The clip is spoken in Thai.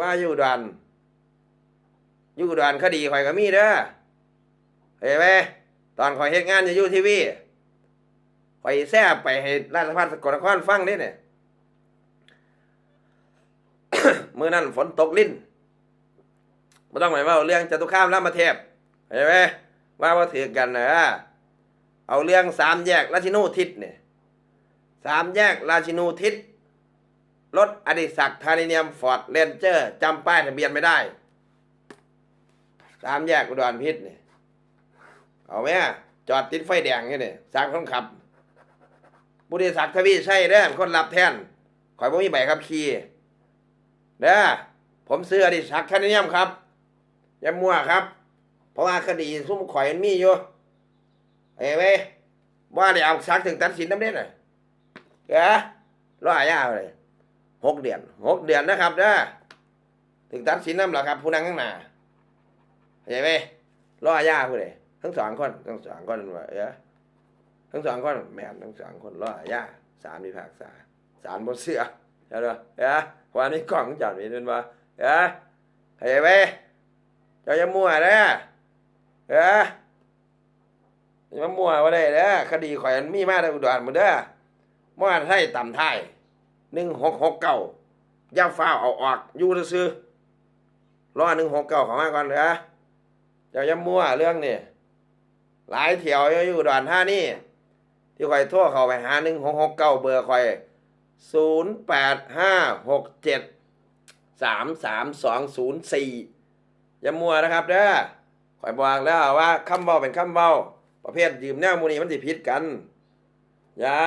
ว่าอยู่ดอนอยู่ดอนคดีข่อยก็มีเด้อเห็นไหมตอนข่อยเฮ็ดงานอยู่ยูทีวีข่อยแซ่บไปให้ราชพัฒน์สกลนครฟังนี่เนี่ยมื้อนั้นฝนตกลิ้นไม่ต้องหมายว่าเรื่องจตุคามรามเทพเห็นไหมว่าว่าถือกันนะเอาเรื่องสามแยกราชินูทิศเนี่ยสามแยกราชินูทิศ รถอดิศักดิ์ธานิเนียมฟอร์ดเรนเจอร์จำป้ายทะเบียนไม่ได้ สามแยกอุดรพิษเนี่ยเอาไหมจอดติดไฟแดงนี่เนี่ยสามคนขับ บุริศักดิ์ทวีใช่เด้อคนรับแทนข่อยบ่มีใบขับขี่เด้อผมซื้ออดิศักดิ์ธานิเนียมครับอย่ามั่วครับ เพราะว่าคดีซุ่มข่อยมันมีอยู่เอ้ยเว้ยว่าได้เอาซักถึงตัดสินน้ำเด้น่ะเอ้อรออาญาเลย หกเดือนหกเดือนนะครับเด้อถึงตัดสินน้ำหรอครับ ผู้นั่งข้างหน้าเข้าใจไหมรออาญาผู้ใดทั้งสองคนทั้งสองคนว่าเออทั้งสองคนแม่นทั้งสองคนรออาญาศาลพิพากษาศาลบ่เสือเห็นบ่เออความนี้กล่องจัดนี่เป็นว่าเออเข้าใจไหมเจ้าย่ามั่วเด้อเอออย่ามามั่วว่าได้เด้อคดีข่อยมันมีมาในอุดรหมดเด้อมั่วไทยต่ำไทย หนึ่งหกหกเก้าย่าฟ้าเอาออกอยู่ซื้อรอหนึ่งหกเก้าของมาก่อนเลยอะเจ้าอย่ามั่วเรื่องนี่หลายเที่ยวอยู่อุดอนท่านี่ที่คอยโทรเข้าไปหาหนึ่งหกหกเก้าเบอร์คอยศูนย์แปดห้าหกเจ็ดสามสามสองศูนย์สี่อย่ามั่วนะครับเด้อคอยบอกแล้วว่าคำเบาเป็นคำเบาประเภทยืมแนวมูนีมันสิผิดกันอย่า